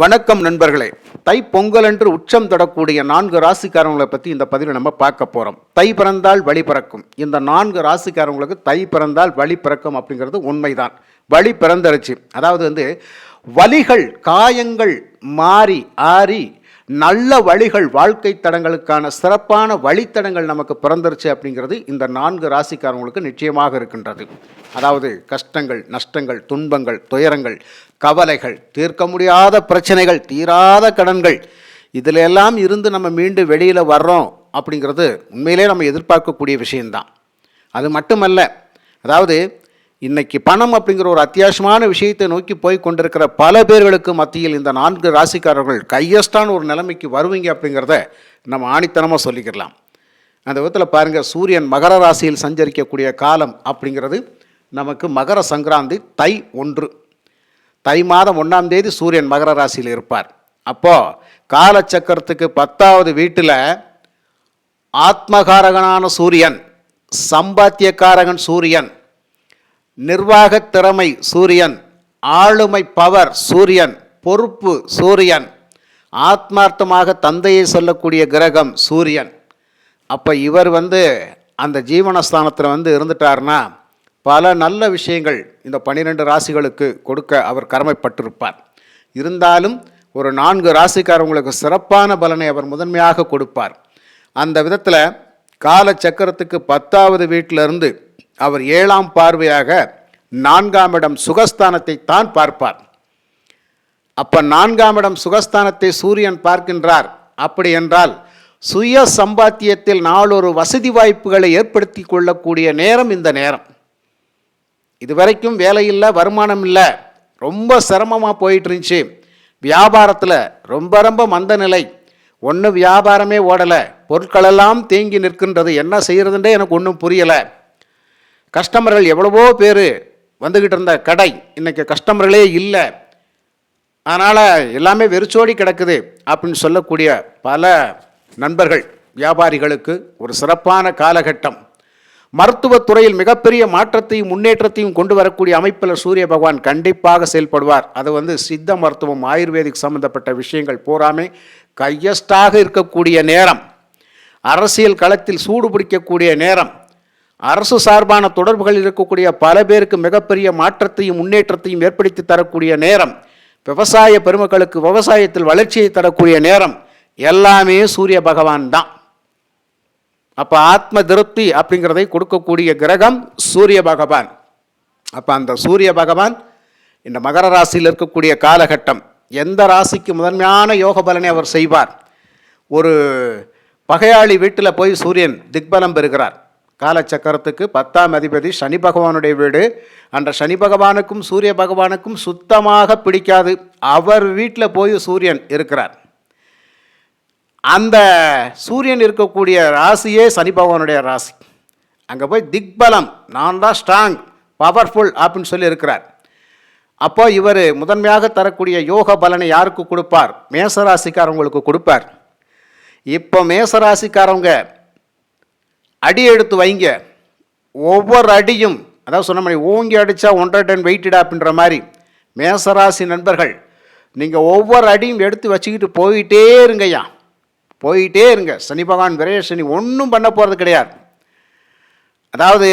வணக்கம் நண்பர்களே. தை பொங்கல் என்று உச்சம் தொடக்கூடிய நான்கு ராசிக்காரங்களை பற்றி இந்த பதிவில் நம்ம பார்க்க போகிறோம் தை பிறந்தால் வழி பிறக்கும். இந்த நான்கு ராசிக்காரங்களுக்கு தை பிறந்தால் வழி பிறக்கும் அப்படிங்கிறது உண்மைதான். வழி பிறந்துருச்சு. அதாவது வந்து வலிகள் காயங்கள் மாறி ஆறி நல்ல வழிகள் வாழ்க்கை தடங்களுக்கான சிறப்பான வழித்தடங்கள் நமக்கு பிறந்துருச்சு அப்படிங்கிறது இந்த நான்கு ராசிக்காரங்களுக்கு நிச்சயமாக இருக்கின்றது. அதாவது கஷ்டங்கள் நஷ்டங்கள் துன்பங்கள் துயரங்கள் கவலைகள் தீர்க்க முடியாத பிரச்சனைகள் தீராத கடன்கள் இதில் எல்லாம் இருந்து நம்ம மீண்டும் வெளியில் வர்றோம் அப்படிங்கிறது உண்மையிலே நம்ம எதிர்பார்க்கக்கூடிய விஷயந்தான் அது மட்டுமல்ல அதாவது இன்னைக்கு பணம் அப்படிங்கிற ஒரு அத்தியாவசியமான விஷயத்தை நோக்கி போய் கொண்டிருக்கிற பல பேர்களுக்கு மத்தியில் இந்த நான்கு ராசிக்காரர்கள் கையஸ்டான ஒரு நிலைமைக்கு வருவீங்க அப்படிங்கிறத நம்ம ஆணித்தனமாக சொல்லிக்கலாம் அந்த விதத்தில் பாருங்கள் சூரியன் மகர ராசியில் சஞ்சரிக்கக்கூடிய காலம் அப்படிங்கிறது நமக்கு மகர சங்கராந்தி தை ஒன்று. தை மாதம் ஒன்றாம் தேதி சூரியன் மகர ராசியில் இருப்பார். அப்போது காலச்சக்கரத்துக்கு பத்தாவது வீட்டில் ஆத்மகாரகனான சூரியன் சம்பாத்தியக்காரகன் சூரியன் நிர்வாகத் திறமை சூரியன் ஆளுமை பவர் சூரியன் பொறுப்பு சூரியன் ஆத்மார்த்தமாக தந்தையை சொல்லக்கூடிய கிரகம் சூரியன். அப்போ இவர் வந்து அந்த ஜீவனஸ்தானத்தில் வந்து இருந்துட்டார்னா பல நல்ல விஷயங்கள் இந்த பன்னிரெண்டு ராசிகளுக்கு கொடுக்க அவர் கடமைப்பட்டிருப்பார். இருந்தாலும் ஒரு நான்கு ராசிக்காரங்களுக்கு சிறப்பான பலனை அவர் முதன்மையாக கொடுப்பார். அந்த விதத்தில் காலச்சக்கரத்துக்கு பத்தாவது வீட்டிலிருந்து அவர் ஏழாம் பார்வையாக நான்காம் இடம் சுகஸ்தானத்தை தான் பார்ப்பார். அப்ப நான்காம் இடம் சுகஸ்தானத்தை சூரியன் பார்க்கின்றார். அப்படி என்றால் சுய சம்பாத்தியத்தில் நாளொரு வசதி வாய்ப்புகளை ஏற்படுத்தி கொள்ளக்கூடிய நேரம் இந்த நேரம். இதுவரைக்கும் வேலை இல்லை வருமானம் இல்லை. ரொம்ப சிரமமாக போயிட்டு இருந்துச்சு வியாபாரத்தில் ரொம்ப ரொம்ப மந்த நிலை. ஒன்று வியாபாரமே ஓடலை. பொருட்களெல்லாம் தேங்கி நிற்கின்றது. என்ன செய்கிறதுன்றே எனக்கு ஒன்றும் புரியலை. கஸ்டமர்கள் எவ்வளவோ பேர் வந்துக்கிட்டு இருந்த கடை இன்றைக்கி கஸ்டமர்களே இல்லை. அதனால் எல்லாமே வெறிச்சோடி கிடக்குது அப்படின்னு சொல்லக்கூடிய பல நண்பர்கள் வியாபாரிகளுக்கு ஒரு சிறப்பான காலகட்டம். மருத்துவத்துறையில் மிகப்பெரிய மாற்றத்தையும் முன்னேற்றத்தையும் கொண்டு வரக்கூடிய அமைப்பில் சூரிய பகவான் கண்டிப்பாக செயல்படுவார். அது வந்து சித்த மருத்துவம் ஆயுர்வேதிக் சம்பந்தப்பட்ட விஷயங்கள் பூராமே கையஸ்டாக இருக்கக்கூடிய நேரம். அரசியல் களத்தில் சூடு பிடிக்கக்கூடிய நேரம். அரசு சார்பான தொடர்புகள் இருக்கக்கூடிய பல பேருக்கு மிகப்பெரிய மாற்றத்தையும் முன்னேற்றத்தையும் ஏற்படுத்தி தரக்கூடிய நேரம். விவசாய பெருமக்களுக்கு விவசாயத்தில் வளர்ச்சியை தரக்கூடிய நேரம். எல்லாமே சூரிய பகவான் தான். அப்போ ஆத்ம திருப்தி அப்படிங்கிறதை கொடுக்கக்கூடிய கிரகம் சூரிய பகவான். அப்போ அந்த சூரிய பகவான் இந்த மகர ராசியில் இருக்கக்கூடிய காலகட்டம். எந்த ராசிக்கு முதன்மையான யோக பலனை அவர் செய்வார்? ஒரு பகையாளி வீட்டில் போய் சூரியன் திக்பலம் பெறுகிறார். காலச்சக்கரத்துக்கு பத்தாம் அதிபதி சனி பகவானுடைய வீடு. அந்த சனி பகவானுக்கும் சூரிய பகவானுக்கும் சுத்தமாக பிடிக்காது. அவர் வீட்டில் போய் சூரியன் இருக்கிறார். அந்த சூரியன் இருக்கக்கூடிய ராசியே சனி பகவானுடைய ராசி. அங்கே போய் திக்பலம் நான் தான் ஸ்ட்ராங் பவர்ஃபுல் அப்படின்னு சொல்லி இருக்கிறார். அப்போ இவர் முதன்மையாக தரக்கூடிய யோக பலனை யாருக்கு கொடுப்பார்? மேசராசிக்காரவங்களுக்கு கொடுப்பார். இப்போ மேசராசிக்காரவங்க அடி எடுத்து வைங்க. ஒவ்வொரு அடியும் அதாவது சொன்ன மாதிரி ஓங்கி அடித்தா ஒன்றரை டன் வெயிட்டடா அப்படின்ற மாதிரி மேசராசி நண்பர்கள் நீங்கள் ஒவ்வொரு அடியும் எடுத்து வச்சுக்கிட்டு போயிட்டே இருங்கய்யா. போயிட்டே இருங்க. சனி பகவான் விரய சனி ஒன்றும் பண்ண போகிறது கிடையாது. அதாவது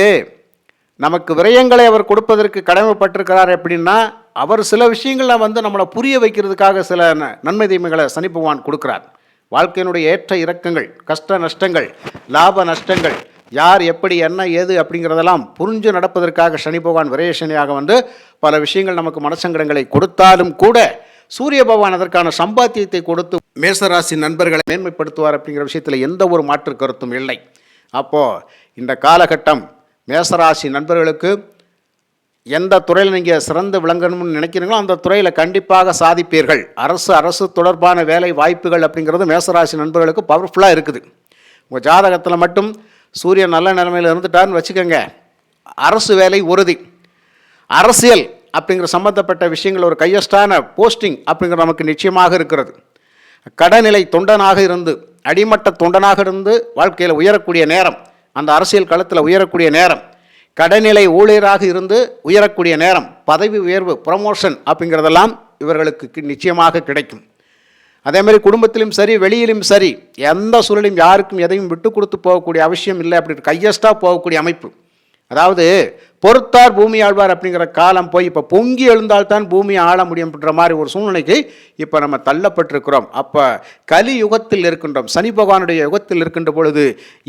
நமக்கு விரயங்களை அவர் கொடுப்பதற்கு கடமைப்பட்டிருக்கிறார் எப்படின்னா அவர் சில விஷயங்களை வந்து நம்மளை புரிய வைக்கிறதுக்காக சில ந- நன்மை தீமைகளை சனி பகவான் கொடுக்குறார். வாழ்க்கையினுடைய ஏற்ற இறக்கங்கள் கஷ்ட நஷ்டங்கள் லாப நஷ்டங்கள் யார் எப்படி என்ன ஏது அப்படிங்கிறதெல்லாம் புரிஞ்சு நடப்பதற்காக சனி பகவான் விரயசனியாக வந்து பல விஷயங்கள் நமக்கு மனசங்கடங்களை கொடுத்தாலும் கூட சூரிய பகவான் அதற்கான சம்பாத்தியத்தை கொடுத்து மேசராசி நண்பர்களை மேன்மைப்படுத்துவார் அப்படிங்கிற விஷயத்தில் எந்த ஒரு மாற்று கருத்தும் இல்லை. அப்போது இந்த காலகட்டம் மேசராசி நண்பர்களுக்கு எந்த துறையில் நீங்கள் சிறந்து விளங்கணும்னு நினைக்கிறீங்களோ அந்த துறையில் கண்டிப்பாக சாதிப்பீர்கள். அரசு அரசு தொடர்பான வேலை வாய்ப்புகள் அப்படிங்கிறது மேசராசி நண்பர்களுக்கு பவர்ஃபுல்லாக இருக்குது. உங்கள் ஜாதகத்தில் மட்டும் சூரியன் நல்ல நிலைமையில் இருந்துட்டார்னு வச்சுக்கோங்க. அரசு வேலை உறுதி. அரசியல் அப்படிங்கிற சம்மந்தப்பட்ட விஷயங்கள் ஒரு கையஸ்டான போஸ்டிங் அப்படிங்கிற நமக்கு நிச்சயமாக இருக்கிறது. கடநிலை தொண்டனாக இருந்து அடிமட்ட தொண்டனாக இருந்து வாழ்க்கையில் உயரக்கூடிய நேரம் அந்த அரசியல் களத்தில் உயரக்கூடிய நேரம் கடைநிலை ஊழியராக இருந்து உயரக்கூடிய நேரம் பதவி உயர்வு ப்ரமோஷன் அப்படிங்கிறதெல்லாம் இவர்களுக்கு கி- நிச்சயமாக கிடைக்கும். அதேமாதிரி குடும்பத்திலும் சரி வெளியிலும் சரி எந்த சூழலையும் யாருக்கும் எதையும் விட்டு கொடுத்து போகக்கூடிய அவசியம் இல்லை. அப்படி கையஸ்டாக போகக்கூடிய அமைப்பு. அதாவது பொறுத்தார் பூமி ஆழ்வார் அப்படிங்கிற காலம் போய் இப்போ பொங்கி எழுந்தால்தான் பூமியை ஆள முடியும்ன்ற மாதிரி ஒரு சூழ்நிலைக்கு இப்போ நம்ம தள்ளப்பட்டிருக்கிறோம். அப்போ கலி யுகத்தில் இருக்கின்றோம். சனி பகவானுடைய யுகத்தில் இருக்கின்ற பொழுது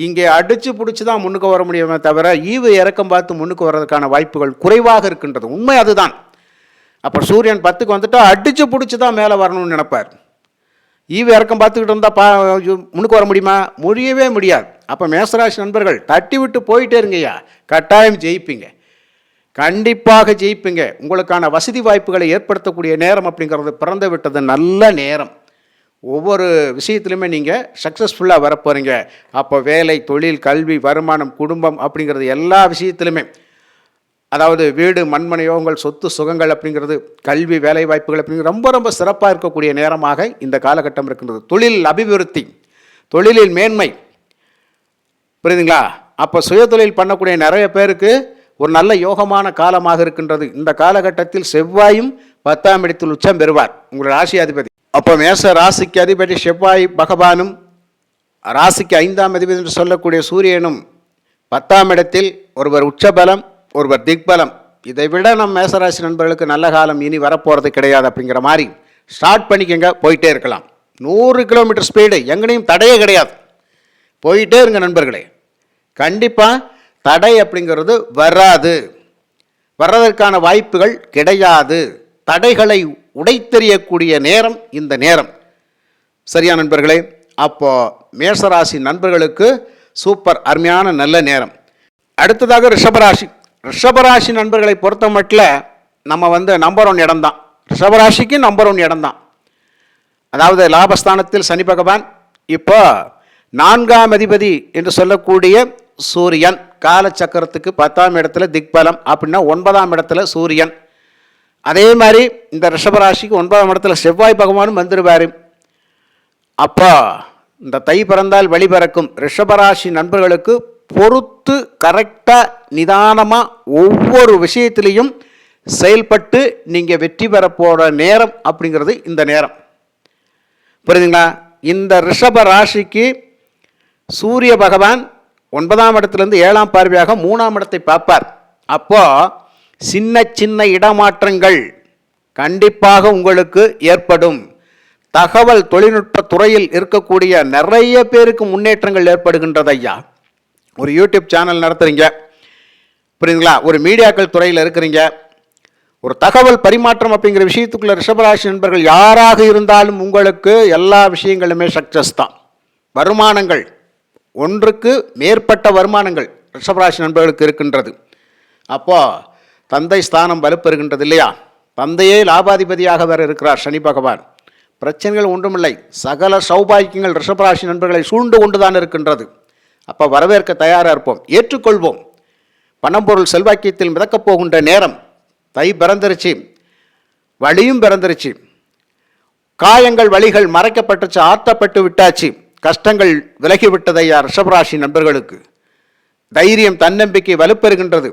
இங்கே அடித்து பிடிச்சி தான் முன்னுக்கு வர முடியுமே தவிர ஈவு இறக்கம் பார்த்து முன்னுக்கு வர்றதுக்கான வாய்ப்புகள் குறைவாக இருக்கின்றது. உண்மை அதுதான். அப்போ சூரியன் பத்துக்கு வந்துட்டால் அடித்து பிடிச்சி தான் மேலே வரணும்னு நினைப்பார். ஈவு இறக்கம் பார்த்துக்கிட்டு இருந்தால் பா முன்னுக்கு வர முடியுமா? முடியவே முடியாது. அப்போ மேசராசி நண்பர்கள் தட்டி விட்டு போயிட்டே இருங்கய்யா. கட்டாயம் ஜெயிப்பீங்க. கண்டிப்பாக ஜெயிப்பீங்க. உங்களுக்கான வசதி வாய்ப்புகளை ஏற்படுத்தக்கூடிய நேரம் அப்படிங்கிறது பிறந்து விட்டது. நல்ல நேரம். ஒவ்வொரு விஷயத்துலையுமே நீங்கள் சக்ஸஸ்ஃபுல்லாக வரப்போகிறீங்க அப்போ வேலை தொழில் கல்வி வருமானம் குடும்பம் அப்படிங்கிறது எல்லா விஷயத்துலையுமே அதாவது வீடு மண்மனையோ உங்கள் சொத்து சுகங்கள் அப்படிங்கிறது கல்வி வேலை வாய்ப்புகள் அப்படிங்கிறது ரொம்ப ரொம்ப சிறப்பாக இருக்கக்கூடிய நேரமாக இந்த காலகட்டம் இருக்கின்றது. தொழில் அபிவிருத்தி தொழிலில் மேன்மை புரியுதுங்களா? அப்போ சுயதொழில் பண்ணக்கூடிய நிறைய பேருக்கு ஒரு நல்ல யோகமான காலமாக இருக்கின்றது. இந்த காலகட்டத்தில் செவ்வாயும் பத்தாம் இடத்தில் உச்சம் பெறுவார். உங்களுடைய ராசி அதிபதி. அப்போ மேச ராசிக்கு அதிபதி செவ்வாய் பகவானும் ராசிக்கு ஐந்தாம் அதிபதி என்று சொல்லக்கூடிய சூரியனும் பத்தாம் இடத்தில் ஒருவர் உச்சபலம் ஒருவர் திக்பலம். இதை விட நம் மேசராசி நண்பர்களுக்கு நல்ல காலம் இனி வரப்போகிறது கிடையாது அப்படிங்கிற மாதிரி ஸ்டார்ட் பண்ணிக்கங்க போயிட்டே இருக்கலாம். நூறு கிலோமீட்டர் ஸ்பீடு எங்கனையும் தடையே கிடையாது. போயிட்டே இருங்க நண்பர்களே. கண்டிப்பாக தடை அப்படிங்கிறது வராது. வர்றதற்கான வாய்ப்புகள் கிடையாது. தடைகளை உடைத்தெறியக்கூடிய நேரம் இந்த நேரம். சரியா நண்பர்களே? அப்போது மேஷராசி நண்பர்களுக்கு சூப்பர் அருமையான நல்ல நேரம். அடுத்ததாக ரிஷபராசி. ரிஷபராசி நண்பர்களை பொறுத்த மட்டும் நம்ம வந்து நம்பர் ஒன் இடம்தான். ரிஷபராசிக்கு நம்பர் ஒன் இடம்தான். அதாவது லாபஸ்தானத்தில் சனி பகவான் இப்போ நான்காம் அதிபதி என்று சொல்லக்கூடிய சூரியன் காலச்சக்கரத்துக்கு பத்தாம் இடத்துல திக்பலம் அப்படின்னா ஒன்பதாம் இடத்துல சூரியன். அதே மாதிரி இந்த ரிஷபராசிக்கு ஒன்பதாம் இடத்துல செவ்வாய் பகவானும் வந்துடுவார் அப்போ இந்த தை பிறந்தால் வழி பிறக்கும். ரிஷபராசி நண்பர்களுக்கு பொறுத்து கரெக்டாக நிதானமாக ஒவ்வொரு விஷயத்திலையும் செயல்பட்டு நீங்கள் வெற்றி பெற போகிற நேரம் அப்படிங்கிறது இந்த நேரம். புரியுதுங்களா? இந்த ரிஷப ராசிக்கு சூரிய பகவான் ஒன்பதாம் இடத்துலேருந்து ஏழாம் பார்வையாக மூணாம் இடத்தை பார்ப்பார். அப்போ சின்ன சின்ன இடமாற்றங்கள் கண்டிப்பாக உங்களுக்கு ஏற்படும். தகவல் தொழில்நுட்ப துறையில் இருக்கக்கூடிய நிறைய பேருக்கு முன்னேற்றங்கள் ஏற்படுகின்றது ஐயா. ஒரு யூடியூப் சேனல் நடத்துறீங்க. புரியுதுங்களா? ஒரு மீடியாக்கள் துறையில் இருக்கிறீங்க. ஒரு தகவல் பரிமாற்றம் அப்படிங்கிற விஷயத்துக்குள்ள ரிஷபராசி நண்பர்கள் யாராக இருந்தாலும் உங்களுக்கு எல்லா விஷயங்களுமே சக்ஸஸ் தான். வருமானங்கள் ஒன்றுக்கு மேற்பட்ட வருமானங்கள் ரிஷபராசி நண்பர்களுக்கு இருக்கின்றது. அப்போ தந்தை ஸ்தானம் வலுப்பெறுகின்றது இல்லையா? தந்தையே லாபாதிபதியாக வேற இருக்கிறார் சனி பகவான். பிரச்சனைகள் ஒன்றுமில்லை. சகல சௌபாக்கியங்கள் ரிஷபராசி நண்பர்களை சூழ்ந்து கொண்டுதான் இருக்கின்றது. அப்போ வரவேற்க தயாராக இருப்போம். ஏற்றுக்கொள்வோம். பணம் பொருள் செல்வாக்கியத்தில் மிதக்கப் போகின்ற நேரம். தை பிறந்துருச்சு. வழியும் பிறந்துருச்சு. காயங்கள் வழிகள் மறைக்கப்பட்டுச்சு ஆர்த்தப்பட்டு விட்டாச்சு. கஷ்டங்கள் விலகிவிட்டதையா ரிஷபராசி நண்பர்களுக்கு? தைரியம் தன்னம்பிக்கை வலுப்பெறுகின்றது.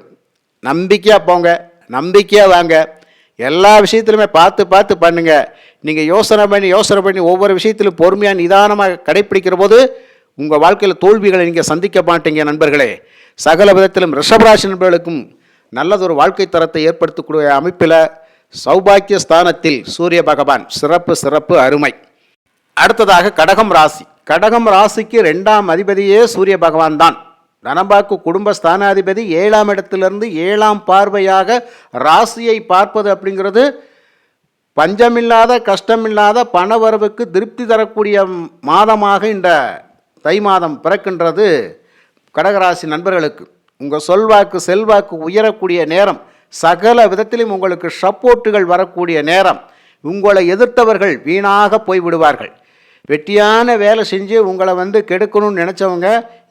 நம்பிக்கையாக போங்க நம்பிக்கையாக வாங்க. எல்லா விஷயத்திலுமே பார்த்து பார்த்து பண்ணுங்கள் நீங்கள் யோசனை பண்ணி யோசனை பண்ணி ஒவ்வொரு விஷயத்திலும் பொறுமையாக நிதானமாக கடைப்பிடிக்கிற போது உங்கள் வாழ்க்கையில் தோல்விகளை நீங்கள் சந்திக்க மாட்டீங்க நண்பர்களே. சகல விதத்திலும் ரிஷபராசி நண்பர்களுக்கும் நல்லதொரு வாழ்க்கை தரத்தை ஏற்படுத்தக்கூடிய அமைப்பில் சௌபாக்கிய ஸ்தானத்தில் சூரிய பகவான். சிறப்பு சிறப்பு அருமை. அடுத்ததாக கடகம் ராசி. கடகம் ராசிக்கு ரெண்டாம் அதிபதியே சூரிய பகவான் தான். தனபாக்கு குடும்ப ஸ்தானாதிபதி ஏழாம் இடத்திலிருந்து ஏழாம் பார்வையாக ராசியை பார்ப்பது அப்படிங்கிறது பஞ்சமில்லாத கஷ்டமில்லாத பணவரவுக்கு திருப்தி தரக்கூடிய மாதமாக இந்த தை மாதம் பிறக்கின்றது கடகராசி நண்பர்களுக்கு. உங்கள் சொல்வாக்கு செல்வாக்கு உயரக்கூடிய நேரம். சகல விதத்திலும் உங்களுக்கு சப்போர்ட்டுகள் வரக்கூடிய நேரம். உங்களை எதிர்த்தவர்கள் வீணாக போய்விடுவார்கள். வெட்டியான வேலை செஞ்சு உங்களை வந்து கெடுக்கணும்னு நினச்சவங்க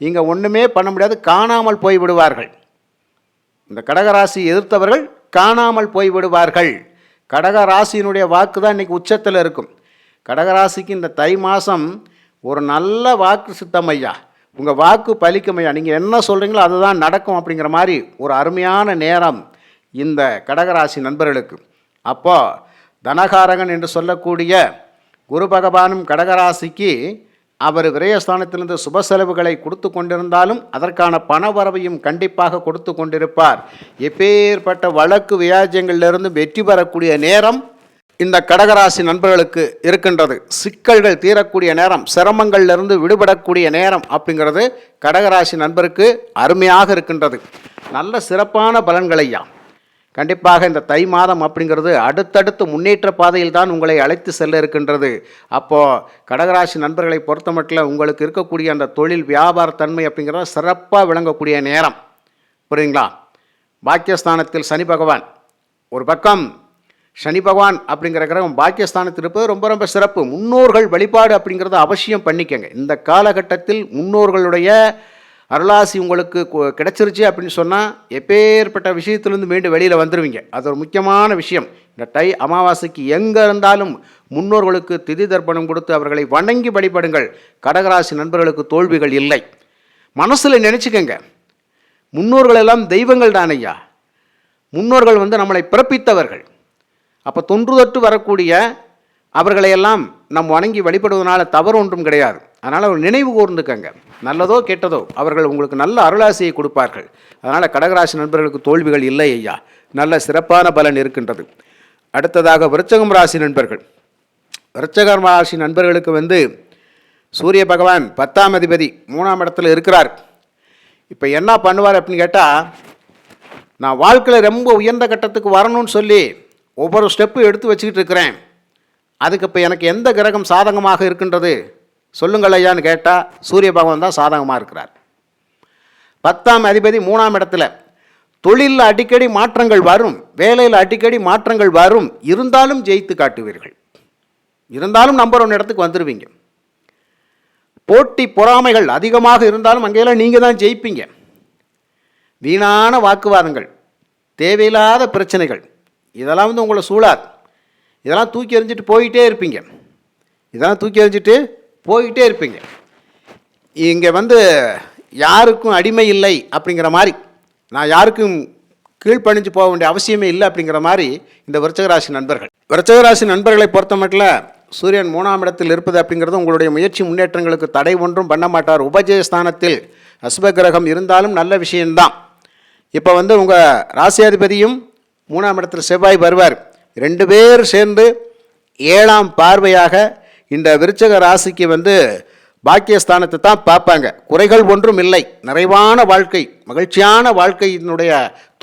இங்கே ஒன்றுமே பண்ண முடியாது காணாமல் போய்விடுவார்கள். இந்த கடகராசி எதிர்த்தவர்கள் காணாமல் போய்விடுவார்கள். கடகராசியினுடைய வாக்கு தான் இன்றைக்கி உச்சத்தில் இருக்கும். கடகராசிக்கு இந்த தை மாதம் ஒரு நல்ல வாக்கு சித்தம் ஐயா. உங்கள் வாக்கு பலிக்கும் ஐயா. நீங்கள் என்ன சொல்கிறீங்களோ அதுதான் நடக்கும் அப்படிங்கிற மாதிரி ஒரு அருமையான நேரம் இந்த கடகராசி நண்பர்களுக்கு. அப்போ தனகாரகன் என்று சொல்லக்கூடிய குரு பகவானும் கடகராசிக்கு அவர் விரயஸ்தானத்திலிருந்து சுப செலவுகளை கொடுத்து கொண்டிருந்தாலும் அதற்கான பண வரவையும் கண்டிப்பாக கொடுத்து கொண்டிருப்பார். எப்பேற்பட்ட வழக்கு வியாஜ்யங்களிலிருந்து வெற்றி பெறக்கூடிய நேரம் இந்த கடகராசி நண்பர்களுக்கு இருக்கின்றது. சிக்கல்கள் தீரக்கூடிய நேரம் சிரமங்கள்லேருந்து விடுபடக்கூடிய நேரம் அப்படிங்கிறது கடகராசி நண்பருக்கு அருமையாக இருக்கின்றது. நல்ல சிறப்பான பலன்களையா கண்டிப்பாக இந்த தை மாதம் அப்படிங்கிறது அடுத்தடுத்து முன்னேற்ற பாதையில் தான் உங்களை அழைத்து செல்ல இருக்கின்றது. அப்போது கடகராசி நண்பர்களை பொறுத்த மட்டும் உங்களுக்கு இருக்கக்கூடிய அந்த தொழில் வியாபார தன்மை அப்படிங்கிறத சிறப்பாக விளங்கக்கூடிய நேரம். புரியுங்களா? பாக்கியஸ்தானத்தில் சனி பகவான். ஒரு பக்கம் சனி பகவான் அப்படிங்கிற கிரகம் பாக்கியஸ்தானத்தில் இருப்பது ரொம்ப ரொம்ப சிறப்பு. முன்னோர்கள் வழிபாடு அப்படிங்கிறத அவசியம் பண்ணிக்கங்க. இந்த காலகட்டத்தில் முன்னோர்களுடைய அருளாசி உங்களுக்கு கிடச்சிருச்சு அப்படின்னு சொன்னால் எப்பேற்பட்ட விஷயத்துலேருந்து மீண்டும் வெளியில் வந்துடுவீங்க அது ஒரு முக்கியமான விஷயம். இந்த தை அமாவாசைக்கு எங்கே இருந்தாலும் முன்னோர்களுக்கு திதி தர்ப்பணம் கொடுத்து அவர்களை வணங்கி வழிபடுங்கள். கடகராசி நண்பர்களுக்கு தோல்விகள் இல்லை. மனசில் நினச்சிக்கங்க. முன்னோர்கள் எல்லாம் தெய்வங்கள் தான் ஐயா. முன்னோர்கள் வந்து நம்மளை பிறப்பித்தவர்கள். அப்போ தொன்று தொட்டு வரக்கூடிய அவர்களையெல்லாம் நம் வணங்கி வழிபடுவதனால தவறு ஒன்றும் கிடையாது. அதனால் ஒரு நினைவு கூர்ந்துக்கங்க. நல்லதோ கெட்டதோ அவர்கள் உங்களுக்கு நல்ல அருளாசியை கொடுப்பார்கள். அதனால் கடகராசி நண்பர்களுக்கு தோல்விகள் இல்லை ஐயா. நல்ல சிறப்பான பலன் இருக்கின்றது. அடுத்ததாக விருச்சகம் ராசி நண்பர்கள். விருச்சகம் ராசி நண்பர்களுக்கு வந்து சூரிய பகவான் பத்தாம் அதிபதி மூணாம் இடத்துல இருக்கிறார். இப்போ என்ன பண்ணுவார் அப்படின்னு கேட்டால் நான் வாழ்க்கையில் ரொம்ப உயர்ந்த கட்டத்துக்கு வரணும்னு சொல்லி ஒவ்வொரு ஸ்டெப்பு எடுத்து வச்சுக்கிட்டு இருக்கிறேன். அதுக்கு இப்போ எனக்கு எந்த கிரகம் சாதகமாக இருக்கின்றது? சொல்லுங்கள் ஐயான்னு கேட்டால் சூரிய பகவான் தான் சாதகமாக இருக்கிறார். பத்தாம் அதிபதி மூணாம் இடத்துல தொழிலில் அடிக்கடி மாற்றங்கள் வரும் வேலையில் அடிக்கடி மாற்றங்கள் வரும் இருந்தாலும் ஜெயித்து காட்டுவீர்கள். இருந்தாலும் நம்பர் ஒன் இடத்துக்கு வந்துடுவீங்க போட்டி பொறாமைகள் அதிகமாக இருந்தாலும் அங்கேயெல்லாம் நீங்கள் தான் ஜெயிப்பீங்க. வீணான வாக்குவாதங்கள் தேவையில்லாத பிரச்சனைகள் இதெல்லாம் வந்து உங்களை சூழாது. இதெல்லாம் தூக்கி எறிஞ்சிட்டு போயிட்டே இருப்பீங்க. இதெல்லாம் தூக்கி எறிஞ்சிட்டு போயிட்டே இருப்பீங்க. இங்கே வந்து யாருக்கும் அடிமை இல்லை அப்படிங்கிற மாதிரி நான் யாருக்கும் கீழ்ப்பணிஞ்சு போக வேண்டிய அவசியமே இல்லை அப்படிங்கிற மாதிரி இந்த விருச்சகராசி நண்பர்கள். விருச்சகராசி நண்பர்களை பொறுத்த மட்டும் சூரியன் மூணாம் இடத்தில் இருப்பது அப்படிங்கிறது உங்களுடைய முயற்சி முன்னேற்றங்களுக்கு தடை ஒன்றும் பண்ண மாட்டார். உபஜயஸ்தானத்தில் அசுபகிரகம் இருந்தாலும் நல்ல விஷயம்தான். இப்போ வந்து உங்கள் ராசியாதிபதியும் மூணாம் இடத்தில் செவ்வாய் வருவார். ரெண்டு பேர் சேர்ந்து ஏழாம் பார்வையாக இந்த விருச்சக ராசிக்கு வந்து பாக்கியஸ்தானத்தை தான் பார்ப்பாங்க. குறைகள் ஒன்றும் இல்லை. நிறைவான வாழ்க்கை மகிழ்ச்சியான வாழ்க்கையினுடைய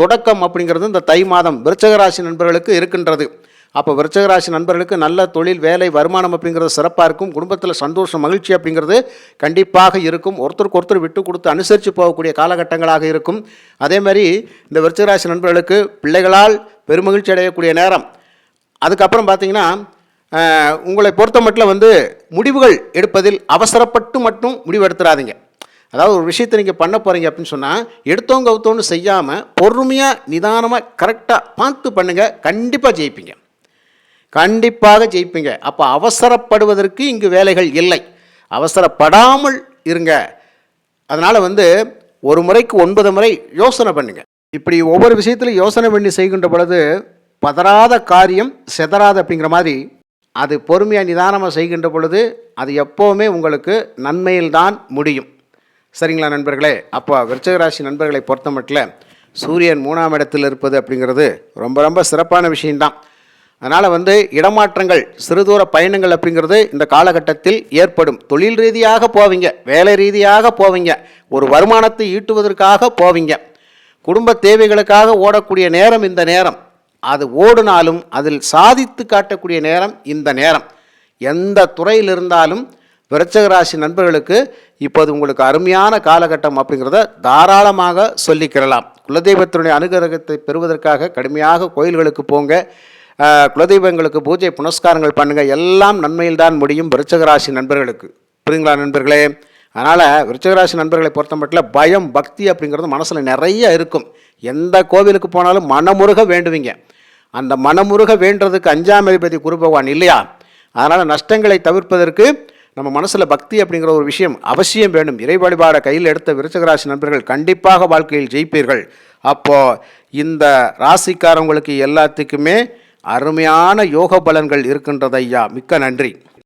தொடக்கம் அப்படிங்கிறது இந்த தை மாதம் விருச்சக ராசி நண்பர்களுக்கு இருக்கின்றது. அப்போ விருச்சகராசி நண்பர்களுக்கு நல்ல தொழில் வேலை வருமானம் அப்படிங்கிறது சிறப்பாக இருக்கும். குடும்பத்தில் சந்தோஷம் மகிழ்ச்சி அப்படிங்கிறது கண்டிப்பாக இருக்கும். ஒருத்தருக்கு ஒருத்தர் விட்டு கொடுத்து அனுசரித்து போகக்கூடிய காலகட்டங்களாக இருக்கும். அதே மாதிரி இந்த விருச்சகராசி நண்பர்களுக்கு பிள்ளைகளால் பெருமகிழ்ச்சி அடையக்கூடிய நேரம். அதுக்கப்புறம் பார்த்திங்கன்னா உங்களை பொறுத்த மட்டும் வந்து முடிவுகள் எடுப்பதில் அவசரப்பட்டு மட்டும் முடிவு எடுத்துடாதீங்க அதாவது ஒரு விஷயத்தை நீங்கள் பண்ண போகிறீங்க அப்படின்னு சொன்னால் எடுத்தோங்க கவுத்தோன்னு செய்யாமல் பொறுமையாக நிதானமாக கரெக்டாக பார்த்து பண்ணுங்கள் கண்டிப்பாக ஜெயிப்பீங்க. கண்டிப்பாக ஜெயிப்பீங்க. அப்போ அவசரப்படுவதற்கு இங்கு வேலைகள் இல்லை. அவசரப்படாமல் இருங்க. அதனால் வந்து ஒரு முறைக்கு ஒன்பது முறை யோசனை பண்ணுங்க. இப்படி ஒவ்வொரு விஷயத்திலும் யோசனை பண்ணி செய்கின்ற பொழுது பதறாத காரியம் செதறாது அப்படிங்கிற மாதிரி அது பொறுமையாக நிதானமாக செய்கின்ற பொழுது அது எப்போவுமே உங்களுக்கு நன்மையில்தான் முடியும். சரிங்களா நண்பர்களே? அப்போ விருச்சகராசி நண்பர்களை பொறுத்த மட்டும் சூரியன் மூணாம் இடத்தில் இருப்பது அப்படிங்கிறது ரொம்ப ரொம்ப சிறப்பான விஷயம்தான். அதனால் வந்து இடமாற்றங்கள் சிறுதூர பயணங்கள் அப்படிங்கிறது இந்த காலகட்டத்தில் ஏற்படும். தொழில் ரீதியாக போவீங்க வேலை ரீதியாக போவீங்க ஒரு வருமானத்தை ஈட்டுவதற்காக போவீங்க. குடும்ப தேவைகளுக்காக ஓடக்கூடிய நேரம் இந்த நேரம். அது ஓடினாலும் அதில் சாதித்து காட்டக்கூடிய நேரம் இந்த நேரம். எந்த துறையில் இருந்தாலும் விருச்சகராசி நண்பர்களுக்கு இப்போது உங்களுக்கு அருமையான காலகட்டம் அப்படிங்கிறத தாராளமாக சொல்லிக்கிறலாம். குலதெய்வத்தினுடைய அனுகிரகத்தை பெறுவதற்காக கடுமையாக கோயில்களுக்கு போங்க. குலதெய்வங்களுக்கு பூஜை புனஸ்காரங்கள் பண்ணுங்கள் எல்லாம் நன்மையில் தான் முடியும் விருச்சகராசி நண்பர்களுக்கு. புரியுங்களா நண்பர்களே? அதனால் விருச்சகராசி நண்பர்களை பொறுத்த மட்டும் பயம் பக்தி அப்படிங்கிறது மனசில் நிறைய இருக்கும். எந்த கோவிலுக்கு போனாலும் மனமுருக வேண்டுவீங்க. அந்த மனமுருக வேண்டுறதுக்கு அஞ்சாம் அதிபதி குரு பகவான் இல்லையா? அதனால் நஷ்டங்களை தவிர்ப்பதற்கு நம்ம மனசில் பக்தி அப்படிங்கிற ஒரு விஷயம் அவசியம் வேணும். இறை வழிபாடை கையில் எடுத்த விருச்சகராசி நண்பர்கள் கண்டிப்பாக வாழ்க்கையில் ஜெயிப்பீர்கள். அப்போது இந்த ராசிக்காரவங்களுக்கு எல்லாத்துக்குமே அருமையான யோக பலன்கள் இருக்கின்றது ஐயா மிக்க நன்றி.